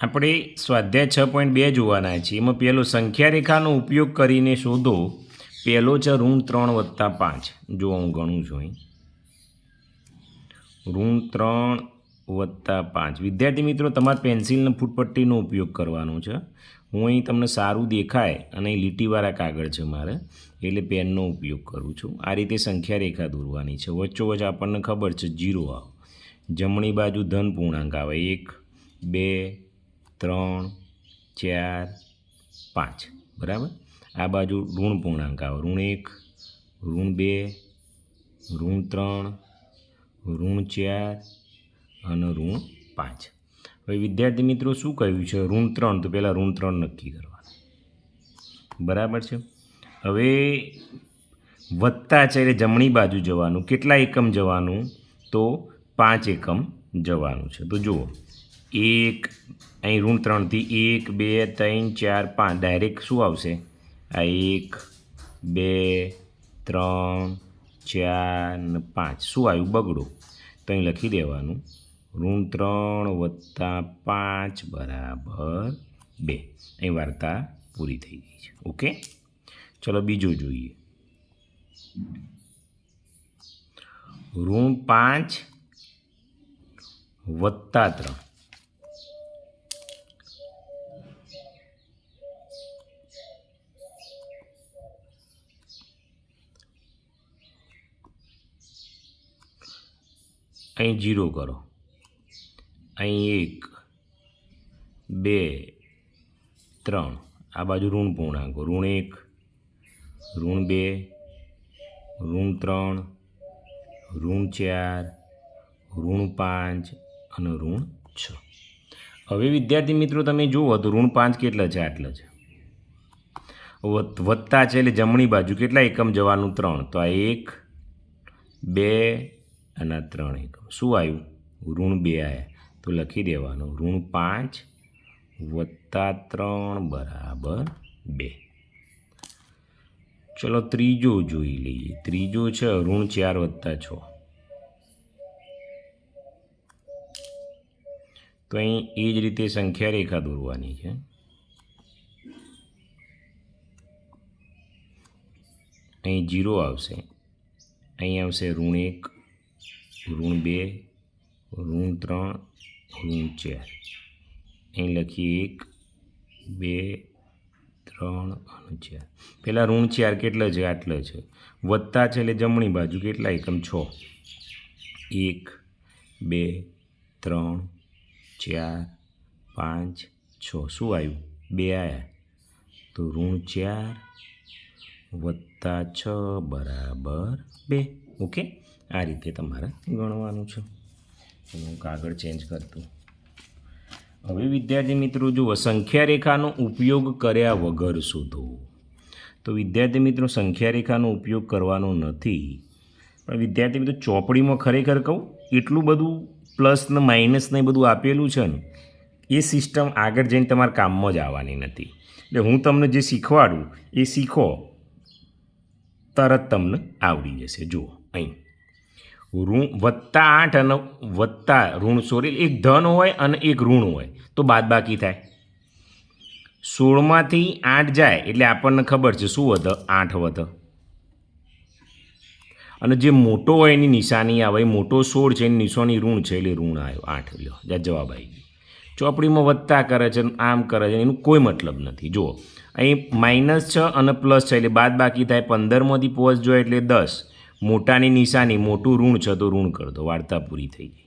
આપણે સ્વાધ્યાય છ પોઈન્ટ બે જોવાના છીએ એમાં પહેલો સંખ્યા રેખાનો ઉપયોગ કરીને શોધો. પહેલો છે ઋણ ત્રણ વત્તા પાંચ. જો હું ગણું છું અહીં. ઋણ ત્રણ વત્તા પાંચ. વિદ્યાર્થી મિત્રો, તમારે પેન્સિલને ફૂટપટ્ટીનો ઉપયોગ કરવાનો છે. હું અહીં તમને સારું દેખાય અને લીટીવાળા કાગળ છે મારે, એટલે પેનનો ઉપયોગ કરું છું. આ રીતે સંખ્યા રેખા દોરવાની છે. વચ્ચોવચ્ચ આપણને ખબર છે જીરો આવ. જમણી બાજુ ધન પૂર્ણાંક આવે. એક, બે ત્રણ, ચાર, પાંચ. બરાબર? આ બાજુ ઋણ પૂર્ણાંક આવે. ઋણ એક, ઋણ બે, ઋણ ત્રણ, ઋણ ચાર અને ઋણ પાંચ. હવે વિદ્યાર્થી મિત્રો શું કહ્યું છે? ઋણ ત્રણ, તો પહેલાં ઋણ ત્રણ નક્કી કરવાનું. બરાબર છે? હવે વધતા છે એટલે જમણી બાજુ જવાનું. કેટલા એકમ જવાનું? તો પાંચ એકમ જવાનું છે. તો જુઓ. એક, અહીં ઋણ ત્રણથી એક, બે, ત્રણ, ચાર, પાંચ ડાયરેક્ટ શું આવશે? આ એક, બે, ત્રણ, ચાર ને પાંચ. શું આવ્યું? બગડો તો અહીં લખી દેવાનું. ઋણ ત્રણ વત્તા પાંચ બરાબર બે. અહીં વાર્તા પૂરી થઈ ગઈ છે. ઓકે? ચલો બીજું જોઈએ. ઋણ પાંચ વત્તા ત્રણ. અહીં જીરો કરો. અહીં એક, બે, ત્રણ. આ બાજુ ઋણ પૂર્ણાંકો. ઋણ એક, ઋણ બે, ઋણ ત્રણ, ઋણ ચાર, ઋણ પાંચ અને ઋણ છ. હવે વિદ્યાર્થી મિત્રો, તમે જુઓ તો ઋણ પાંચ કેટલા છે? આટલા છે. વત- વત્તા છે એટલે જમણી બાજુ કેટલા એકમ જવાનું? ત્રણ. તો આ એક, બે અને આ ત્રણ એકમ શું આવ્યું? ઋણ બે આવ્યા તો લખી દેવાનું. ઋણ પાંચ વત્તા ત્રણ બરાબર બે. ચલો ત્રીજો જોઈ લઈએ. ત્રીજો છે ઋણ ચાર વત્તા છ. તો અહીં એ જ રીતે સંખ્યા રેખા દોરવાની છે. અહીં જીરો આવશે. અહીં આવશે ઋણ એક. ઋણ બે, ઋણ ત્રણ, ઋણ ચાર. અહીં લખીએ એક, બે, ત્રણ અને ચાર. પહેલાં ઋણ ચાર કેટલા છે? આટલા છે. વત્તા છે એટલે જમણી બાજુ કેટલા? એકમ છ. એક, બે, ત્રણ, ચાર, પાંચ, છ. શું આવ્યું? બે આવ્યા તો ઋણ ચાર વત્તા છ બરાબર બે. ઓકે? આ રીતે તમારે ગણવાનું છે. હું કાગળ ચેન્જ કરતું. હવે વિદ્યાર્થી મિત્રો જુઓ સંખ્યા રેખાનો ઉપયોગ કર્યા વગર શોધો. તો વિદ્યાર્થી મિત્રો સંખ્યા રેખાનો ઉપયોગ કરવાનો નથી. પણ વિદ્યાર્થી મિત્રો, ચોપડીમાં ખરેખર કહું, એટલું બધું પ્લસ ને માઇનસ ને બધું આપેલું છે ને, એ સિસ્ટમ આગળ જઈને તમારા કામમાં જ આવવાની નથી. એટલે હું તમને જે શીખવાડું, એ શીખો, તરત તમને આવડી જશે. જુઓ, અહીં. ઋણ વત્તા આઠ અને વત્તા ઋણ સોરી એક ધન હોય અને એક ઋણ હોય. તો બાદબાકી થાય. સોળમાંથી આઠ જાય એટલે આપણને ખબર છે શું વધ? આઠ વધ. અને જે મોટો હોય એની નિશાની આવે મોટો સોળ છે, એની નિશાની ઋણ છે, એટલે ઋણ આવ્યો, આઠ, લ્યો જ્યાં જવાબ આવી ગયો. ચોપડીમાં વધતા કરે છે આમ કરે છે એનું કોઈ મતલબ નથી. જુઓ, અહીં માઇનસ છ અને પ્લસ છ, એટલે બાદ બાકી થાય. પંદરમાંથી પોચ જોઈએ એટલે દસ. મોટાની નિશાની, મોટું ઋણ છે તો ઋણ કરતો વાર્તા પૂરી થઈ ગઈ.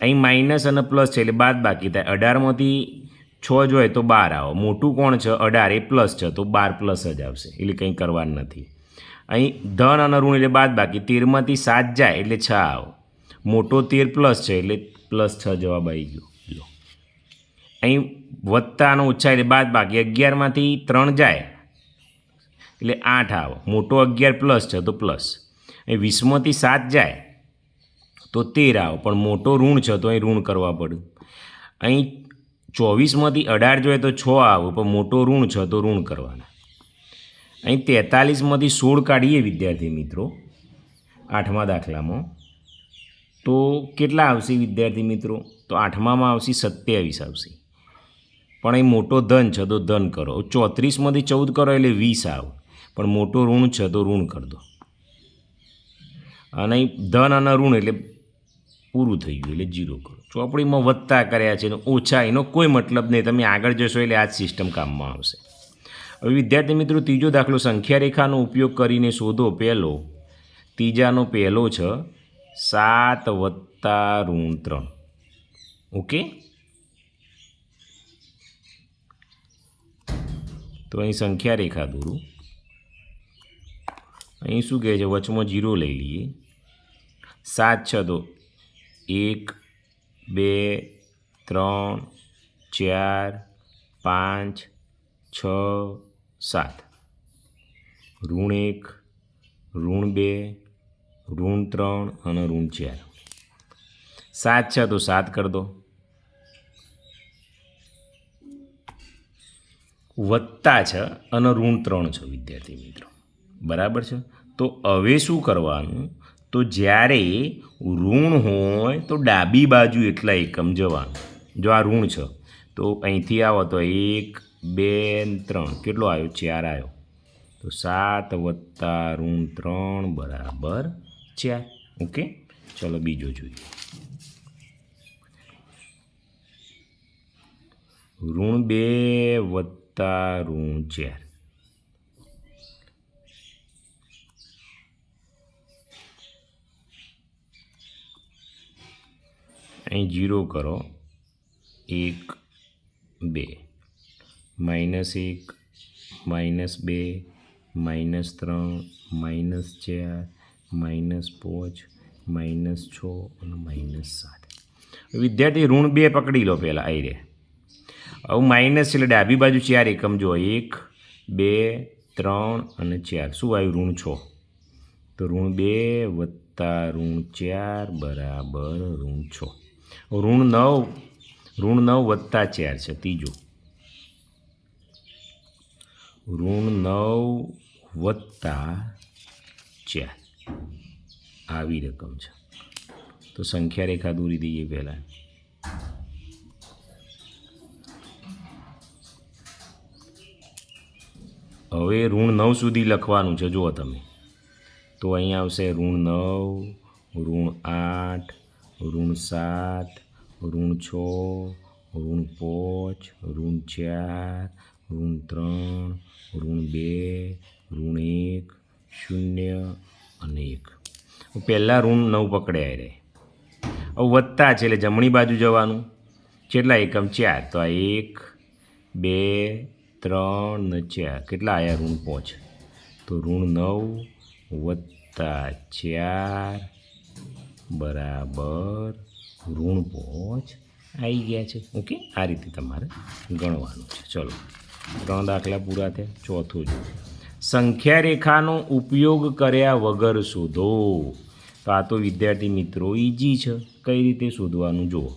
અહીં માઇનસ અને પ્લસ છે એટલે બાદ બાકી થાય. અઢારમાંથી છ જોઈએ તો બાર આવો. મોટું કોણ છે? અઢાર. એ પ્લસ છે તો બાર પ્લસ જ આવશે. એટલે કંઈ કરવાનું નથી. અહીં ધન અને ઋણ એટલે બાદ બાકી. તેરમાંથી સાત જાય એટલે છ આવો. મોટો તેર પ્લસ છે એટલે પ્લસ છ જવાબ આવી ગયો. લો. અહીં વત્તા અને ઓછા એટલે બાદ બાકી. અગિયારમાંથી ત્રણ જાય એટલે આઠ આવો. મોટો અગિયાર પ્લસ છે તો પ્લસ. અહીં વીસમાંથી સાત જાય, તો તેર આવો. પણ મોટો ઋણ છે, તો અહીં ઋણ કરવા પડે અહીં ચોવીસમાંથી અઢાર જોઈએ તો છ આવો, પણ મોટો ઋણ છે, તો ઋણ કરવાના. અહીં તેતાલીસમાંથી સોળ કાઢીએ વિદ્યાર્થી મિત્રો, આઠમા દાખલામાં. તો કેટલા આવશે વિદ્યાર્થી મિત્રો? તો આઠમામાં આવશે સત્યાવીસ આવશે. પણ એ મોટો ધન છે, તો ધન કરો. ચોત્રીસમાંથી ચૌદ કરો એટલે વીસ આવો. પણ મોટો ઋણ છે, તો ઋણ કરી દો. અને અહીં ધન અને ઋણ એટલે પૂરું થઈ ગયું, એટલે જીરો કરો. ચોપડીમાં વધતા કર્યા છે ને ઓછા, એનો કોઈ મતલબ નહીં. તમે આગળ જશો એટલે આ જ સિસ્ટમ કામમાં આવશે. હવે વિદ્યાર્થી મિત્રો, ત્રીજો દાખલો સંખ્યા રેખાનો ઉપયોગ કરીને શોધો. પહેલો, ત્રીજાનો પહેલો છે, સાત વત્તા ઋણ ત્રણ. ઓકે? તો અહીં સંખ્યા રેખા દોરું. અહીં શું કહે છે? વચમાં જીરો લઈ લઈએ. સાત છ તો એક, બે, ત્રણ, ચાર, પાંચ, છ, સાત. ઋણ એક, ઋણ બે, ઋણ ત્રણ અને ઋણ ચાર. સાત છે તો સાત કરી દો. વત્તા છે અને ઋણ ત્રણ છે વિદ્યાર્થી મિત્રો. બરાબર છે? તો હવે શું કરવાનું? તો જ્યારે ઋણ હોય તો ડાબી બાજુ એટલા એકમ જવાનું. જો આ ઋણ છે, તો અહીંથી આવો તો એક, બે ત્રણ. કેટલો આવ્યો? ચાર આવ્યો. તો સાત વત્તા ઋણ ત્રણ બરાબર ચાર. ઓકે? ચલો બીજો જોઈએ. ઋણ બે વત્તા ઋણ ચાર. અહીં જીરો કરો. એક, બે. માઇનસ એક, માઇનસ બે, માઇનસ ત્રણ, માઇનસ ચાર, માઇનસ પાંચ, માઇનસ છ અને માઇનસ સાત. વિદ્યાર્થી, ઋણ બે પકડી લો પહેલાં, આઈ રે. હવે માઇનસ એટલે ડાબી બાજુ ચાર એકમ જો એક, બે, ત્રણ અને ચાર. શું આવ્યું? ઋણ છ. તો ઋણ બે વત્તા ઋણ ચાર બરાબર ઋણ છ. ઋણ નવ ઋણ નવ વત્તા ચાર છે, ત્રીજું. ઋણ નવ વત્તા ચાર. આવી રકમ છે. તો સંખ્યા રેખા દોરી દઈએ પહેલાં. હવે ઋણ નવ સુધી લખવાનું છે, જુઓ તમે. તો અહીં આવશે ઋણ નવ, ઋણ આઠ ઋણ સાત, ઋણ છ, ઋણ પાંચ, ઋણ ચાર, ઋણ ત્રણ, ઋણ બે, ઋણ એક, શૂન્ય અને એક. પહેલાં ઋણ નવ પકડ્યા રે. હવે વધતા છે એટલે જમણી બાજુ જવાનું. કેટલા એકમ? ચાર. તો આ એક, બે, ત્રણ ને ચાર. કેટલા આવ્યા ઋણ પાંચ? તો ઋણ નવ વત્તા ચાર બરાબર. ઋણ પાંચ આવી ગયા છે. ઓકે? આ રીતે તમારે ગણવાનું છે. ચલો. ત્રણ દાખલા પૂરા થયા. ચોથું જો. સંખ્યા રેખાનો ઉપયોગ કર્યા વગર શોધો. તો આ તો વિદ્યાર્થી મિત્રો ઇઝી છે. કઈ રીતે શોધવાનું? જુઓ.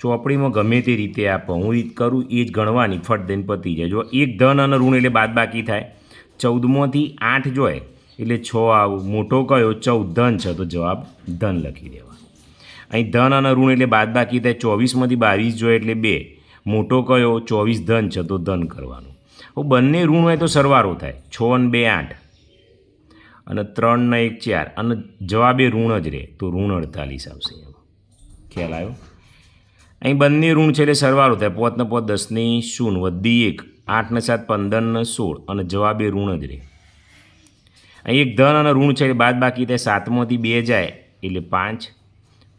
ચોપડીમાં ગમે તે રીતે આપો. હું રીત કરું, એ જ ગણવાની. ફટ દઈને પતી જાય. જો એક ધન અને ઋણ એટલે બાદ બાકી થાય. ચૌદમાંથી આઠ જોઈએ એટલે છ આવું. મોટો કયો? ચૌદ. ધન છે. તો જવાબ ધન લખી દેવા અહીં ધન અને ઋણ એટલે બાદ બાકી થાય. ચોવીસમાંથી બાવીસ જોઈએ એટલે બે. મોટો કયો? ચોવીસ ધન છે. તો ધન કરવાનું. હવે બંને ઋણ હોય તો સરવારો થાય. છ અને બે આઠ. અને ત્રણ ને એક ચાર. અને જવાબે ઋણ જ રહે. તો ઋણ અડતાલીસ આવશે એમાં. ખ્યાલ આવ્યો? અહીં બંને ઋણ છે એટલે સરવારો થાય. પોત ને પોત દસની શૂન્ય. વધી એક. આઠ ને સાત, પંદર ને સોળ. અને જવાબે ઋણ જ રહે. અહીં એક ધન અને ઋણ છે, એટલે બાદ બાકી તે સાતમાંથી બે જાય, એટલે પાંચ.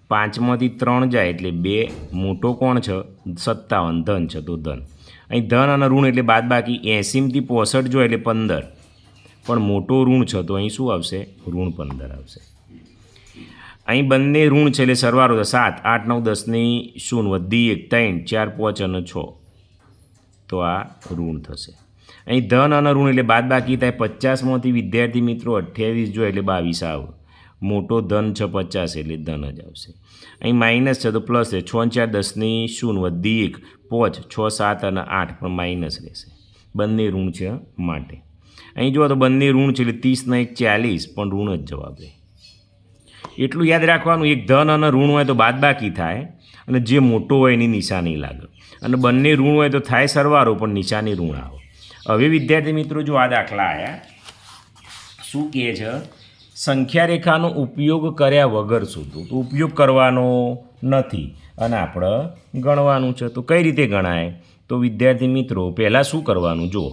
પાંચમાંથી ત્રણ જાય, એટલે બે. મોટો કોણ છે? સત્તાવન. ધન છે, તો ધન. અહીં ધન અને ઋણ, એટલે બાદ બાકી એંસીમાંથી પોસઠ જોઈએ એટલે પંદર. પણ મોટો ઋણ છે, તો અહીં શું આવશે? ઋણ પંદર આવશે. અહીં બંને ઋણ છે, એટલે સરવારો છે, સાત. આઠ, નવ, દસની શૂન્ય વધી એક, ત્રણ, ચાર, પાંચ અને છ. તો આ ઋણ થશે. અહીં ધન અને ઋણ એટલે બાદ બાકી થાય પચાસમાંથી વિદ્યાર્થી મિત્રો અઠ્યાવીસ જો એટલે બાવીસ આવે. મોટો ધન છે પચાસ એટલે ધન જ આવશે. અહીં માઇનસ છે તો પ્લસ છે. છ ચાર દસની શૂન્ય વધી એક. પાંચ, છ, સાત અને આઠ પણ માઇનસ રહેશે. બંને ઋણ છે માટે. અહીં જુઓ તો બંને ઋણ છે એટલે ત્રીસના એક ચાલીસ પણ ઋણ જ જવાબ રહે. એટલું યાદ રાખવાનું, એક ધન અને ઋણ હોય તો બાદ બાકી થાય અને જે મોટો હોય એની નિશાની લાગે. અને બંને ઋણ હોય તો થાય સરવારો, પણ નિશાની ઋણ આવે. હવે વિદ્યાર્થી મિત્રો, જો આ દાખલા આવ્યા શું કહે છે? સંખ્યા રેખાનો ઉપયોગ કર્યા વગર શોધવું તો ઉપયોગ કરવાનો નથી અને આપણે ગણવાનું છે. તો કઈ રીતે ગણાય? તો વિદ્યાર્થી મિત્રો, પહેલાં શું કરવાનું? જુઓ,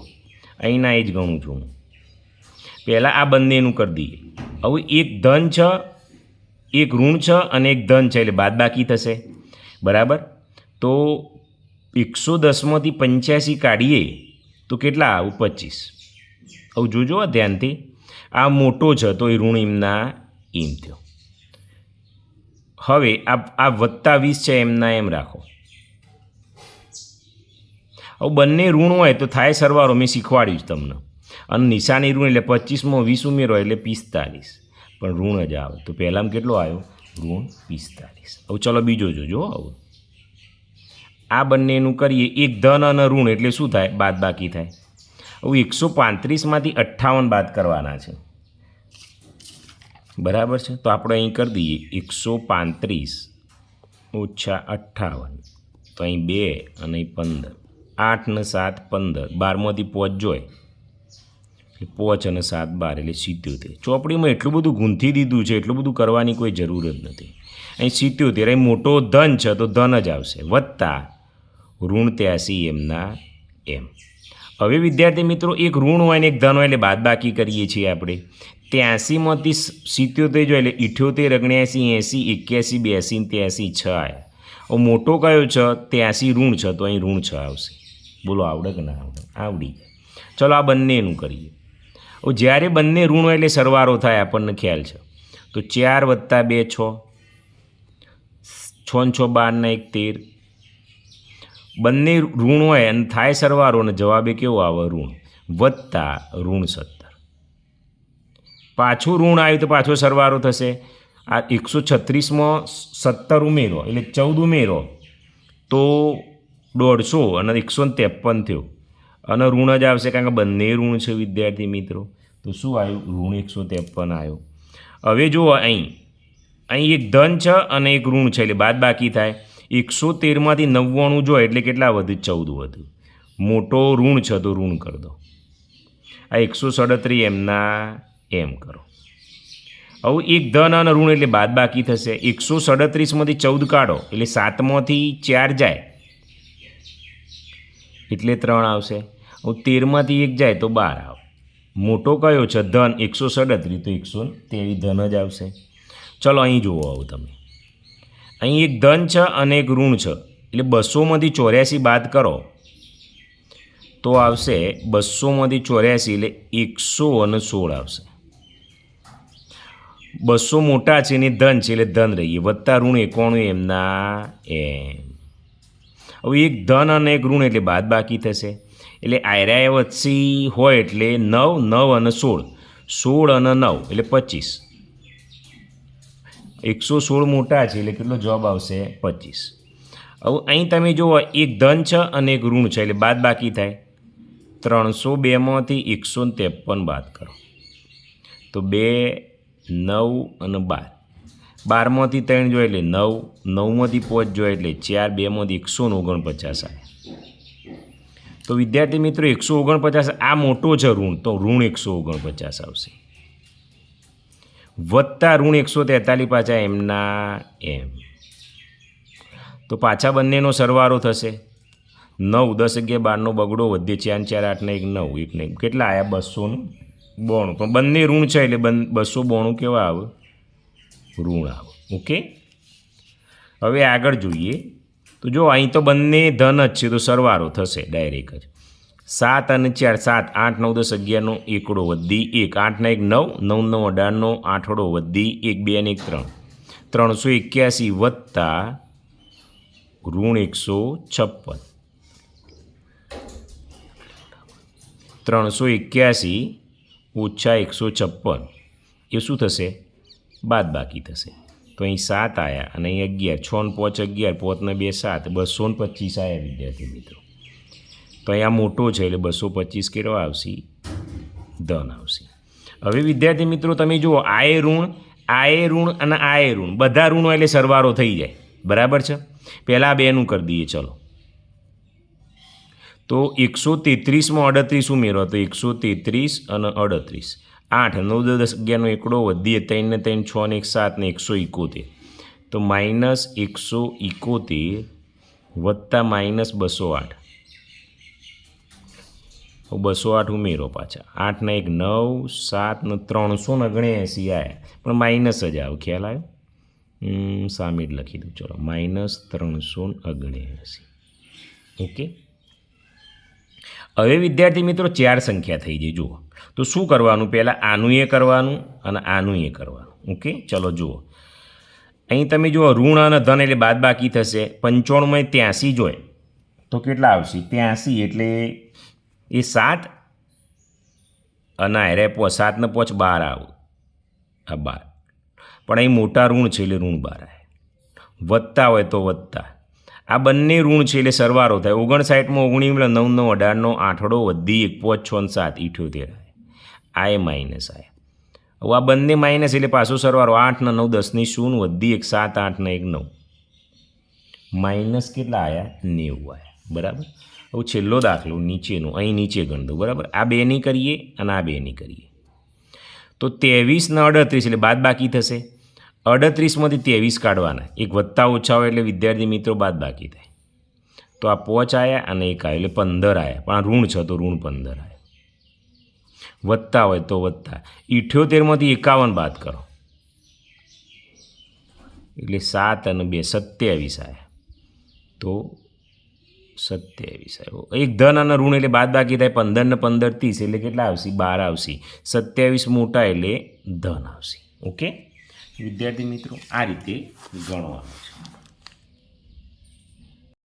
અહીંના એ જ ગણું છું. પહેલાં આ બંનેનું કરી દઈએ. હવે એક ધન છે, એક ઋણ છે અને એક ધન છે, એટલે બાદબાકી થશે. બરાબર? તો એકસો દસમાંથી પંચ્યાસી કાઢીએ તો કેટલા? આવું પચીસ. હવે જોજો ધ્યાનથી. આ મોટો છે તો એ ઋણ એમના એમ થયો. હવે આ આ વત્તા વીસ છે, એમના એમ રાખો. હવે બંને ઋણ હોય તો થાય સરવારો, મેં શીખવાડ્યું જ તમને. અને નિશાની ઋણ એટલે પચીસમાં, વીસ ઉમેરો એટલે પિસ્તાલીસ. પણ ઋણ જ આવે. તો પહેલામાં કેટલો આવ્યો? ઋણ પિસ્તાલીસ. હવે ચલો બીજો જોજો હવે આ બંનેનું કરીએ એક ધન અને ઋણ, એટલે શું થાય? બાદ બાકી થાય. હવે એકસો પાંત્રીસમાંથી અઠ્ઠાવન બાદ કરવાના છે. બરાબર છે? તો આપણે અહીં કરી દઈએ એકસો પાંત્રીસ ઓછા અઠ્ઠાવન. તો અહીં બે અને પંદર. આઠ ને સાત પંદર. બારમાંથી પોચ જોય. એટલે પોચ અને સાત બાર, એટલે સિત્યોતેર. ચોપડીમાં એટલું બધું ગૂંથી દીધું છે, એટલું બધું કરવાની કોઈ જરૂર જ નથી. અહીં સિત્યોતેર, અહીં મોટો ધન છે, તો ધન જ આવશે. વત્તા ઋણ ત્યાસી એમના એમ. હવે વિદ્યાર્થી મિત્રો, એક ઋણ હોય ને એક ધન હોય એટલે બાદ બાકી કરીએ છીએ આપણે. ત્યાંસીમાંથી સિત્યોતેર જો એટલે ઇઠ્યોતેર અગણ્યાસી એંસી, એક્યાસી બ્યાસી ત્યાંસી, છ. આવ્યા મોટો કયો છ? ત્યાંસી ઋણ છ, તો અહીં ઋણ છ આવશે. બોલો, આવડે કે ના આવડે? આવડી ચલો, આ બંનેનું કરીએ. હવે જ્યારે બંને ઋણ હોય એટલે સરવારો થાય, આપણને ખ્યાલ છે. તો ચાર વત્તા બે, છ. છ છ બારના એક તેર. બંને ઋણ હોય અને થાય સરવારો અને જવાબે કેવો આવે? ઋણ. વત્તા ઋણ સત્તર. પાછું ઋણ આવ્યું તો પાછો સરવારો થશે. આ એકસો છત્રીસમાં સત્તર ઉમેરો, એટલે ચૌદ ઉમેરો. તો દોઢસો અને એકસો ત્રેપન થયો. અને ઋણ જ આવશે કારણ કે બંને ઋણ છે વિદ્યાર્થી મિત્રો. તો શું આવ્યું? ઋણ એકસો ત્રેપન આવ્યો. હવે જુઓ અહીં. અહીં એક ધન છે અને એક ઋણ છે, એટલે બાદ બાકી થાય. એકસો તેરમાંથી નવ્વાણું જો એટલે કેટલા વધ્યું ચૌદ વધુ. મોટો ઋણ છે તો ઋણ કરી દો. આ એકસો સડત્રીસ એમના એમ કરો. હવે એક ધન અને ઋણ એટલે બાદ બાકી થશે. એકસો સડત્રીસમાંથી ચૌદ કાઢો એટલે સાતમાંથી ચાર જાય. એટલે ત્રણ આવશે. હવે તેરમાંથી એક જાય તો બાર આવે. મોટો કયો છે? ધન. એકસો સડત્રીસ તો એકસો તેવી ધન જ આવશે. ચલો અહીં જુઓ આવું તમે. અહીં એક ધન છે અને એક ઋણ છે. એટલે બસોમાંથી ચોર્યાસી બાદ કરો. તો આવશે બસોમાંથી ચોર્યાસી એટલે એકસો અને સોળ આવશે. બસો મોટા છે ને ધન છે એટલે ધન રહીએ. વત્તા ઋણ એકોણું એમના એમ. હવે એક ધન અને એક ઋણ એટલે બાદ બાકી થશે. એટલે આયરાએ વચ્ચી હોય એટલે નવ નવ અને સોળ. સોળ અને નવ એટલે પચીસ. એકસો સોળ મોટા છે એટલે કેટલો જવાબ આવશે? પચીસ. હવે અહીં તમે જુઓ, એક ધન છે અને એક ઋણ છે એટલે બાદ બાકી થાય. ત્રણસો બેમાંથી એકસો ત્રેપન બાદ કરો. તો બે, નવ અને બાર. બારમાંથી ત્રણ જોઈએ એટલે નવ નવમાંથી પાંચ જોઈએ એટલે ચાર બેમાંથી એકસો ઓગણપચાસ આવે. તો વિદ્યાર્થી મિત્રો, એકસો ઓગણપચાસ આ મોટો છે ઋણ, તો ઋણ એકસો ઓગણપચાસ આવશે. વત્તા ઋણ એકસો તેતાલીસ પાછા એમના એમ. તો પાછા બંનેનો સરવારો થશે. નવ, દસ અગિયાર, બારનો બગડો વધે ચાર ચાર આઠને એક, નવ, એક નહીં કેટલા આવ્યા બસોનું? બોણું. પણ બંને ઋણ છે એટલે બસો બોણું કેવા આવે? ઋણ આવે. ઓકે? હવે આગળ જોઈએ. તો જો અહીં તો બંને ધન જ છે, તો સરવારો થશે ડાયરેક્ટ જ. સાત અને ચાર, સાત, આઠ, નવ, દસ, અગિયારનો એકડો વધી એક આઠના એક, નવ નવ નવ, અઢારનો આઠડો વધી એક, બે અને એક, ત્રણ. ત્રણસો એક્યાસી વત્તા ઋણ એકસો છપ્પન. ત્રણસો એક્યાસી ઓછા એકસો છપ્પન. એ શું થશે? બાદ બાકી થશે. તો અહીં સાત આવ્યા અને અહીં અગિયાર, છ ને પાંચ અગિયાર પોતને બે સાત, બસો ને પચીસ આવ્યા વિદ્યાર્થી મિત્રો. તો અહીંયા મોટો છે એટલે બસો પચીસ કેટલો આવશે, ધન આવશે. હવે વિદ્યાર્થી મિત્રો, તમે જુઓ આ ઋણ આ ઋણ અને આ ઋણ, બધા ઋણો એટલે સરવારો થઈ જાય. બરાબર છે? પહેલાં બેનું કરી દઈએ, ચલો. તો એકસો તેત્રીસમાં અડત્રીસ ઉમેરો, તો એકસો તેત્રીસ અને અડત્રીસ. આઠ, નવ દસ, અગિયારનો એકડો વધીએ, ત્રણ ને ત્રણ, છ ને એક, સાત ને એકસો એકોતેર. તો માઇનસ એકસો એકોતેર વત્તા માઇનસ બસો આઠ. બસો આઠ ઉમેરો પાછા. આઠના એક નવ, સાત ને ત્રણસો ને ઓગણએંસી આવ્યા પણ માઇનસ જ આવે, ખ્યાલ આવ્યો? સામીડ લખી દઉં, ચલો. માઇનસ ત્રણસો ઓગણએંસી ઓકે? હવે વિદ્યાર્થી મિત્રો, ચાર સંખ્યા થઈ ગઈ, જુઓ. તો શું કરવાનું? પહેલાં આનું એ કરવાનું અને આનું એ કરવાનું. ઓકે? ચલો, જુઓ. અહીં તમે જુઓ, ઋણ અને ધન એટલે બાદ બાકી થશે. પંચાણુંમાં ત્યાંસી જોઈએ તો કેટલા આવશે? ત્યાંસી એટલે એ સાત અને અરે પો, સાતને પોચ બાર આવું. આ બાર. પણ અહીં મોટા ઋણ છે એટલે ઋણ બાર આવે વધતા હોય તો વધતા. આ બંને ઋણ છે એટલે સરવારો થાય. ઓગણસાઠમાં ઓગણીસ એટલે નવ નવ અઢારનો, આઠડો, વધી એક, પોચ, છ સાત, ઇઠ્યોતેર આ એ માઇનસ આવે હવે આ બંને માઇનસ એટલે પાછો સરવારો આઠ ને નવ, દસની શૂન્ય વધી એક, સાત, આઠ ને એક, નવ. માઇનસ કેટલા આવ્યા નેવું આવ્યા બરાબર? હવે છેલ્લો દાખલો, નીચેનો. અહીં નીચે ગણ દઉં બરાબર? આ બેની કરીએ અને આ બેની કરીએ. તો ત્રેવીસ ને અડત્રીસ, એટલે બાદ બાકી થશે. અડત્રીસમાંથી ત્રેવીસ કાઢવાના. એક વત્તા ઓછા હોય એટલે વિદ્યાર્થી મિત્રો બાદ બાકી થાય. તો આ પોચ આવ્યા અને એક આવ્યો એટલે પંદર આવ્યા પણ આ ઋણ છે તો ઋણ પંદર આવ્યા વધતા હોય તો વધતા ઇઠ્યોતેરમાંથી એકાવન બાદ કરો. એટલે સાત અને બે, સત્યાવીસ આવ્યા તો સત્યાવીસ આવ્યો. એક ધન અને ઋણ એટલે બાદ બાકી થાય પંદર ને પંદર ત્રીસ એટલે કેટલા આવશે? બાર આવશે. સત્યાવીસ મોટા એટલે ધન આવશે. ઓકે? વિદ્યાર્થી મિત્રો, આ રીતે ગણવાનું